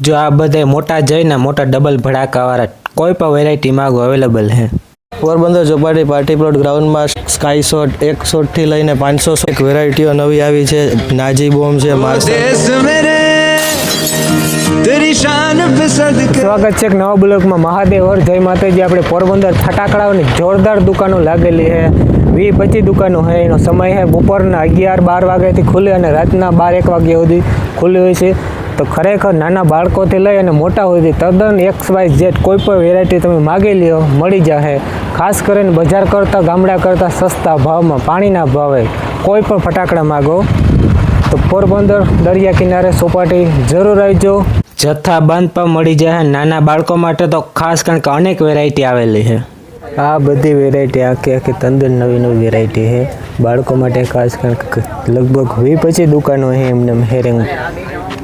જો આ બધા મોટા જઈને મોટા ડબલ ભડાકાવાળા કોઈ પણ વેરાયટી માગો અવેલેબલ છે પોરબંદર ચોપાટી પાર્ટી પ્લોટ ગ્રાઉન્ડમાં સ્કાય શોટ એક શોટથી લઈને પાંચસો એક વેરાયટીઓ નવી આવી છે. નાજી બોમ્બ છે સ્વાગત છે નવા બ્લોકમાં. મહાદેવ હર જય માતાજી. આપણે પોરબંદર ફટાકડાઓની જોરદાર દુકાનો લાગેલી છે વી પચી દુકાનો હે. એનો સમય હે. બપોરના અગિયાર બાર વાગ્યાથી ખુલે અને રાતના બાર એક વાગ્યા સુધી ખુલ્લી હોય છે. તો ખરેખર નાના બાળકોથી લઈ અને મોટા સુધી તદ્દન એક્સ વાય ઝેડ કોઈ પણ વેરાયટી તમે માગી લ્યો, મળી જશે ખાસ કરીને બજાર કરતાં, ગામડા કરતાં સસ્તા ભાવમાં, પાણીના ભાવે કોઈ પણ ફટાકડા માગો. તો પોરબંદર દરિયા કિનારે સોપાટી જરૂર આવજો જથ્થા બંધ પણ મળી જશે નાના બાળકો માટે તો ખાસ કારણ કે અનેક વેરાયટી આવેલી છે. આ બધી વેરાયટી આખી આખી તંદુર નવી નવી વેરાયટી છે. બાળકો માટે ખાસ કારણ કે લગભગ વી પછી દુકાનો છે એમને હેરિંગ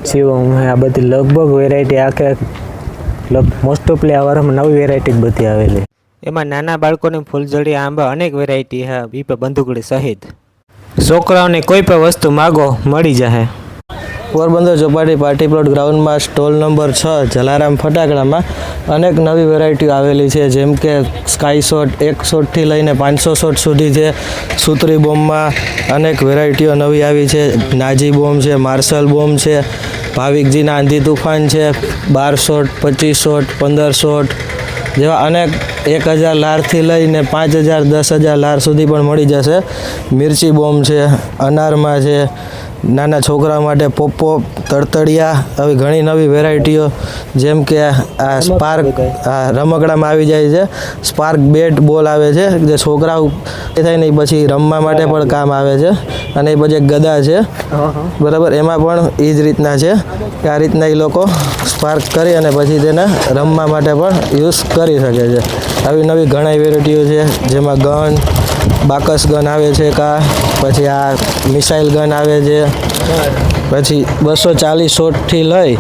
શિવમ આ બધી લગભગ વેરાયટી આખે મોસ્ટ ઓફલી આ વારમાં નવી વેરાયટી બધી આવેલી. એમાં નાના બાળકોની ફૂલઝડી, આંબા અનેક વેરાયટી હા બીપે બંદુકડી સહિત. છોકરાઓને કોઈ પણ વસ્તુ માગો, મળી જશે પોરબંદર ચોપાટી પાર્ટી પ્લોટ ગ્રાઉન્ડમાં સ્ટોલ નંબર છ, જલારામ ફટાકડામાં અનેક નવી વેરાયટીઓ આવેલી છે, જેમ કે સ્કાય શોટ એક શોટથી લઈને પાંચસો શોટ સુધી છે સૂત્રી બોમ્બમાં અનેક વેરાયટીઓ નવી આવી છે. નાજી બોમ્બ છે, માર્શલ બોમ્બ છે, ભાવિકજીના આંધી તુફાન છે, બાર શોટ પચીસ શોટ પંદર શોટ જેવા અનેક એક હજાર લારથી લઈને પાંચ હજાર દસ હજાર લાર સુધી પણ મળી જશે. મિર્ચી બોમ્બ છે, અનારમાં છે નાના છોકરા માટે પોપો તડતડિયા આવી ઘણી નવી વેરાયટીઓ જેમ કે આ સ્પાર્ક આ રમકડામાં આવી જાય છે. સ્પાર્ક બેટ બોલ આવે છે જે છોકરાઓ એ થાય ને પછી રમવા માટે પણ કામ આવે છે. અને એ પછી એક ગદા છે. બરાબર એમાં પણ એ જ રીતના છે કે આ રીતના એ લોકો સ્પાર્ક કરી અને પછી તેને રમવા માટે પણ યુઝ કરી શકે છે. આવી નવી ઘણી વેરાયટીઓ છે જેમાં ગન બાકસ ગન આવે છે કા? પછી આ મિસાઇલ ગન આવે છે. પછી બસો ચાલીસ શોટથી લઈ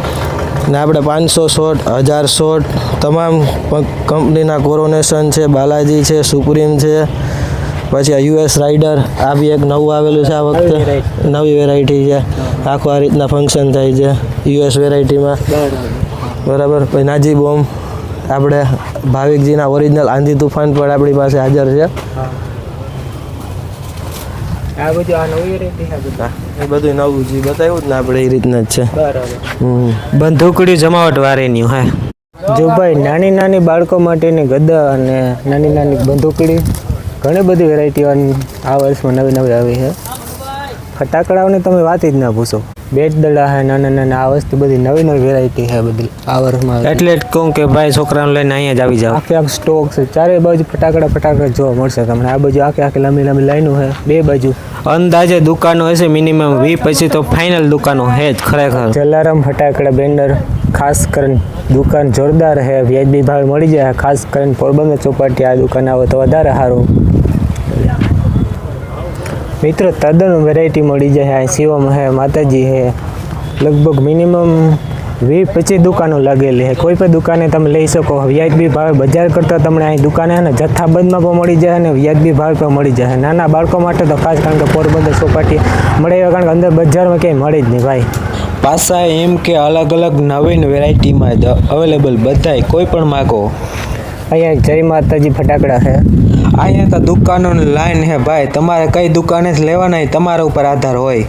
ને આપણે પાંચસો શોટ હજાર શોટ તમામ કંપનીના કોરોનેશન છે બાલાજી છે સુપ્રીમ છે. પછી આ યુએસ રાઇડર આ બી એક નવું આવેલું છે આ વખતે. નવી વેરાયટી છે. આખું આ રીતના ફંક્શન થાય છે યુએસ વેરાયટીમાં બરાબર? પછી નાજી બોમ્બ આપણે ભાવિકજીના ઓરિજિનલ આંધી તુફાન પણ આપણી પાસે હાજર છે. આ બધું આ નવી બધા. એ બધું નવું જે બતાવ્યું જ ને આપણે એ રીતના જ છે. બરાબર. હમ. બંધુકડી જમાવટ વાળીની હા જો ભાઈ નાની નાની બાળકો માટેની ગદા અને નાની નાની બંદૂકડી ઘણી બધી વેરાયટીઓ આ વર્ષમાં નવી નવી આવી છે. ફટાકડાઓની તમે વાત જ ના પૂછો. બેટ દડા હે નાના નાના આ વસ્તુ બધી નવી નવી વેરાયટી છે બધી. આ વર્ષમાં એટલે જ કહું કે ભાઈ છોકરાને લઈને અહીંયા જ આવી જાવ આખે આખ સ્ટોક છે. ચારે બાજુ ફટાકડા ફટાકડા જોવા મળશે તમને. આ બાજુ આખે આખી લાંબી લાંબી લાઈનો છે બે બાજુ. અંદાજે દુકાનો હશે મિનિમમ વી પછી તો ફાઇનલ દુકાનો હે જ ખરેખર. જલારામ ફટાકડા બેનર ખાસ કરીને દુકાન જોરદાર છે વ્યાજબી ભાવે મળી જાય. ખાસ કરીને પોરબંદર ચોપાટી આ દુકાન આવે તો વધારે સારું. મિત્રો તદ્દન વેરાયટી મળી જાય અહીં શિવમ હે માતાજી હે. લગભગ મિનિમમ વીસ પચીસ દુકાનો લાગેલી છે કોઈ પણ દુકાને તમે લઈ શકો. વ્યાજબી ભાવે બજાર કરતાં તમને અહીં દુકાને અને જથ્થાબંધમાં પણ મળી જાય અને વ્યાજબી ભાવે પણ મળી જાય. નાના બાળકો માટે તો ખાસ કારણ કે પોરબંદર ચોપાટી મળે એવા કારણ કે અંદર બજારમાં ક્યાંય મળે જ નહીં ભાઈ. પાસા એમ કે અલગ અલગ નવીન વેરાયટીમાં અવેલેબલ બધાય. કોઈ પણ માગો. અહીંયા જય માતાજી ફટાકડા છે અહીંયા તો દુકાનોની લાઈન છે ભાઈ. તમારે કઈ દુકાને જ લેવાના તમારા ઉપર આધાર હોય.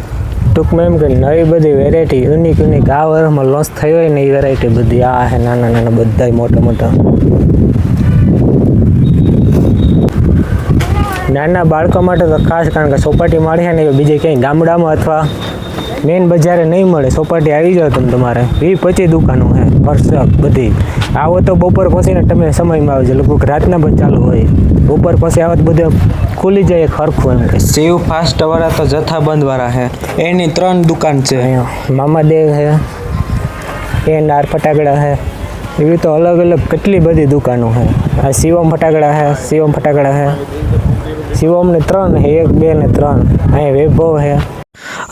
ટૂંકમાં એમ કે નવી બધી વેરાયટી યુનિક યુનિક આ વર્ષમાં લોન્ચ થઈ હોય ને એ વેરાયટી બધી આ છે, નાના નાના બધાય મોટા મોટા. નાના બાળકો માટે તો ખાસ કારણ કે સોપાટી મળી છે ને એ બીજે ક્યાંય ગામડામાં અથવા મેઇન બજારે નહીં મળે. સોપાટી આવી જાવ તમે તમારે. વીસ પચીસ દુકાનો છે પરસક બધી. આવો તો બપોર પછીને તમે સમયમાં આવજો. લગભગ રાતના પણ ચાલુ હોય. બપોર પછી આવો તો બધું ખુલી જાય હરખું એમ. શિવ ફાસ્ટ વાળા તો જથ્થાબંધ વાળા છે એની ત્રણ દુકાન છે. અહીંયા મામાદેવ છે એ નાર ફટાકડા છે એવી તો અલગ અલગ કેટલી બધી દુકાનો છે આ શિવમ ફટાકડા છે શિવમ ફટાકડા છે શિવમને ત્રણ છે એક બે ને ત્રણ. અહીંયા વૈભવ છે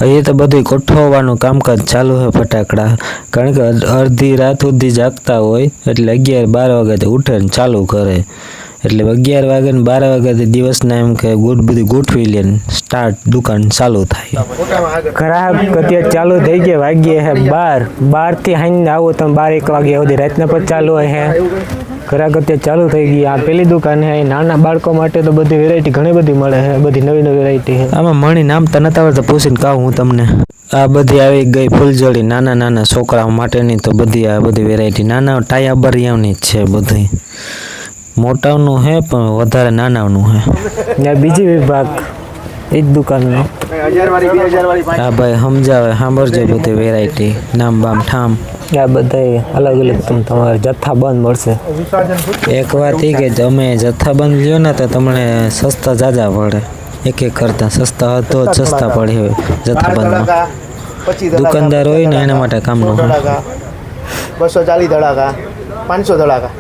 અહીં તો બધું ગોઠવવાનું કામકાજ ચાલુ હોય ફટાકડા. કારણ કે અડધી રાત સુધી જાગતા હોય, એટલે અગિયાર બાર વાગ્યાથી ઉઠે ને ચાલુ કરે. એટલે અગિયાર વાગે ને બાર વાગ્યાથી દિવસના એમ કે ગોઠ, બધું ગોઠવી લે સ્ટાર્ટ દુકાન ચાલુ થાય. ગ્રાહક અત્યારે ચાલુ થઈ ગયા વાગ્યે હે બાર. બારથી હાઈને આવો તમે, બાર એક વાગ્યા સુધી રાતના પણ ચાલુ હોય હે. અત્યારે ચાલુ થઈ ગઈ. આ પેલી દુકાન છે નાના બાળકો માટે તો બધી વેરાયટી ઘણી બધી મળે છે બધી નવી નવી વેરાયટી છે આમાં મણી નામ તો નતા આવડતા પૂછીને કહું હું તમને. આ બધી આવી ગઈ ફૂલજડી નાના નાના છોકરાઓ માટેની તો બધી આ બધી વેરાયટી નાના ટાયા બરિયાની જ છે બધી. મોટાનું છે પણ વધારે નાનાનું છે ને બીજી વિભાગ. એ જ દુકાનનો. હા ભાઈ સમજાવે સાંભળજો બધી વેરાયટી નામ બામ ઠામ. આ બધા અલગ અલગ તમને તમારે જથ્થાબંધ મળશે. એક વાત એ કે તમે જથ્થાબંધ લ્યો ને તો તમને સસ્તા જાજા પડે. એક એક કરતા સસ્તા હતો જ સસ્તા પડે હવે જથ્થાબંધમાં દુકાનદાર હોય ને એના માટે કામનું બસો ચાલીસ ધડાકા પાંચસો ધડાકા.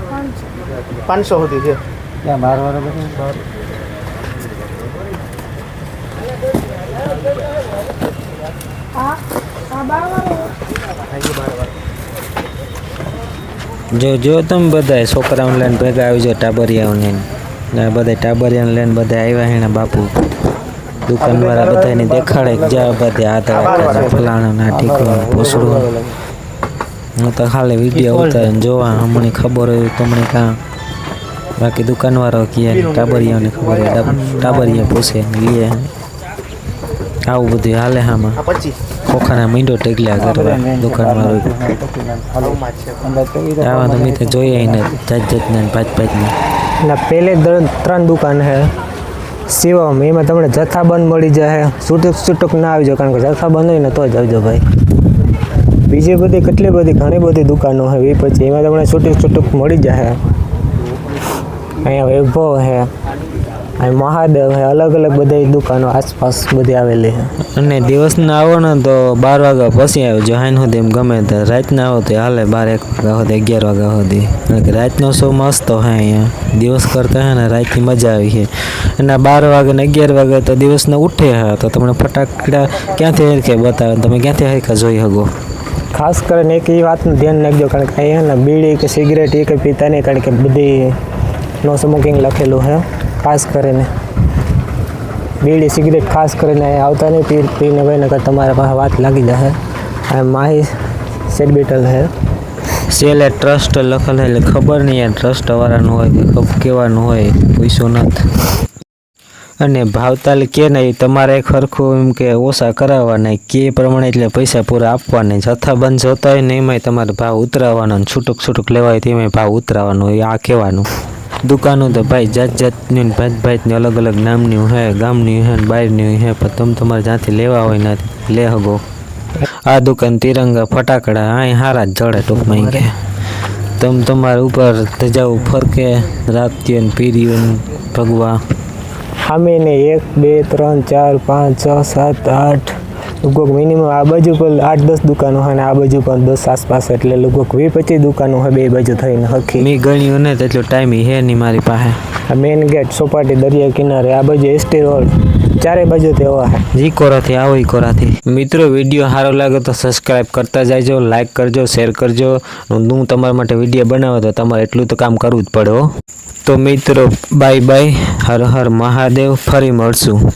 પાંચસો સુધી છે. જો જો તમે બધા છોકરાઓને લઈને ભેગા આવી જાઓ ટાબરિયાઓને ને બધા ટાબરિયાને લઈને બધા આવ્યા એના બાપુ. દુકાનવાળા બધાને દેખાડે જા બધા હાથ ફલાણા ના ઠીકરું પોસડું હું તો ખાલી વીડિયો ઉતારીને જોવા, હમણાં ખબર હોય તમને કાં. બાકી દુકાનવાળો કહે ટાબરિયાઓને ખબર હોય, ટાબરિયા પૂછે લે. આવું બધું હાલે હામાં. ખોખાના મીંડો ટેકલ્યા કરવા દુકાનમાં આવું તો મેં જોઈએ ને જાત જાતના પાંચ પાંચના ના પહેલે ત્રણ દુકાન છે. શિવમ એમાં તમને જથ્થાબંધ મળી જાય છૂટક છૂટક ના આવી જાવ કારણ કે જથ્થાબંધ હોય ને તો જ આવજો ભાઈ. બીજી બધી કેટલી બધી ઘણી બધી દુકાનો છે એ પછી એમાં તમને છૂટક છૂટક મળી જાય અહીંયા વૈભવ છે. અહીં મહાદેવ હે અલગ અલગ બધી દુકાનો આસપાસ બધી આવેલી છે અને દિવસના આવો ને તો બાર વાગ્યા પછી આવજો હાઈન સુધી એમ ગમે તે. રાતના આવો તો હાલે બાર એક વાગ્યા સુધી અગિયાર વાગ્યા સુધી. કારણ કે રાતનો શો મસ્ત હોય અહીંયા. દિવસ કરતા હે ને રાતની મજા આવી છે અને બાર વાગે ને અગિયાર વાગે તો દિવસના ઉઠે હા તો તમને ફટાકડા ક્યાંથી હરખે બતાવે તમે ક્યાંથી હરખા જોઈ શકો? ખાસ કરીને એક એ વાતનું ધ્યાન રાખજો કારણ કે અહીંયા બીડી કે સિગરેટ એ કંઈ પીતા નહીં કારણ કે બધી નો સ્મોકિંગ લખેલું છે ખાસ કરીને. બીડી સિગરેટ ખાસ કરીને આવતા નહીં, પી પીને ભાઈ નકર તમારા પાસે વાત લાગી જશે આ માહી સેડબિટલ છે સેલે ટ્રસ્ટ લખેલ એટલે ખબર નહીં યાર ટ્રસ્ટ વાળાનું હોય કે કહેવાનું હોય પૂછ્યું નથી. અને ભાવતાલ કે નહીં, તમારે ખરખું એમ કે ઓછા કરાવવાના, કે પ્રમાણે એટલે પૈસા પૂરા આપવાના, જથ્થાબંધ જોતા હોય ને એમાંય તમારે ભાવ ઉતરાવવાનો, છૂટક છૂટક લેવાય તેમાંય ભાવ ઉતરાવવાનો આ કહેવાનું. દુકાનો તો ભાઈ જાત જાતની ને ભાત ભાતની અલગ અલગ નામની હે ગામની હે ને બહારની હે પણ તમે તમારે જ્યાંથી લેવા હોય ને લે હગો. આ દુકાન તિરંગા ફટાકડા અહીં હારા જ જડે ટૂંકમાં કે. તમ તમારા ઉપર ધજાવું ફરકે, રાત્યો ને પીર્યું ને ભગવા. સામેને એક, બે, ત્રણ, ચાર, પાંચ, છ, સાત, આઠ લગભગ મિનિમમ આ બાજુ પણ આઠ દસ દુકાનો હોય અને આ બાજુ પણ દસ આસપાસ એટલે લગભગ વીસ પચીસ દુકાનો હોય બે બાજુ થઈને હકી મેં ગણ્યું ને તેટલો ટાઈમ હે નહીં મારી પાસે. આ મેઇન ગેટ સોપાટી દરિયા કિનારે આ બાજુ એસટી રોડ ચારે બાજુ તેવા જી કોરાથી આવો ઈ કોરાથી. મિત્રો વીડિયો સારો લાગે તો સબસ્ક્રાઇબ કરતા જાયજો લાઇક કરજો શેર કરજો. હું તમારા માટે વીડિયો બનાવો તો તમારે એટલું તો કામ કરવું જ પડે તો મિત્રો બાય બાય હર હર મહાદેવ ફરી મળશું.